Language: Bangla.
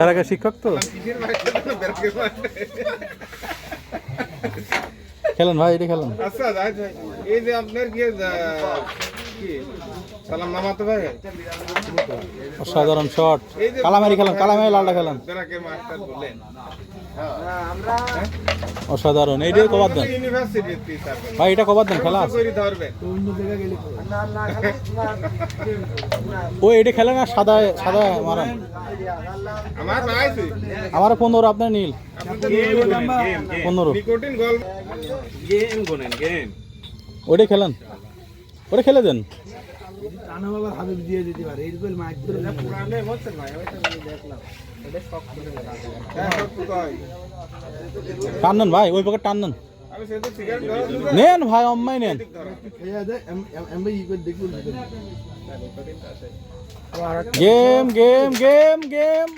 তার আগে শিক্ষক তো। খেলেন ভাই এটা খেলেন আচ্ছা। এই যে আপনার কি সালাম নামাতে ভাই। অসাধারণ শট। কালামারি খেলেন কালামারি লালটা বললেন অসাধারণ এইটাই কবার দেন। ভাই এটা কবার দেন খেলা ও এটা খেলে না সাদা সাদা মারান। আমার পনেরো আপনার নীল। পনেরো। নিকোটিন গল গেম। গোনেন গেম ওইটাই খেলেন। ওটা খেলে দেন। টানা হ্যাঁ। টান নেন ভাই ওই পকেট টান নেন ভাই অম্মাই নেন। Game game game game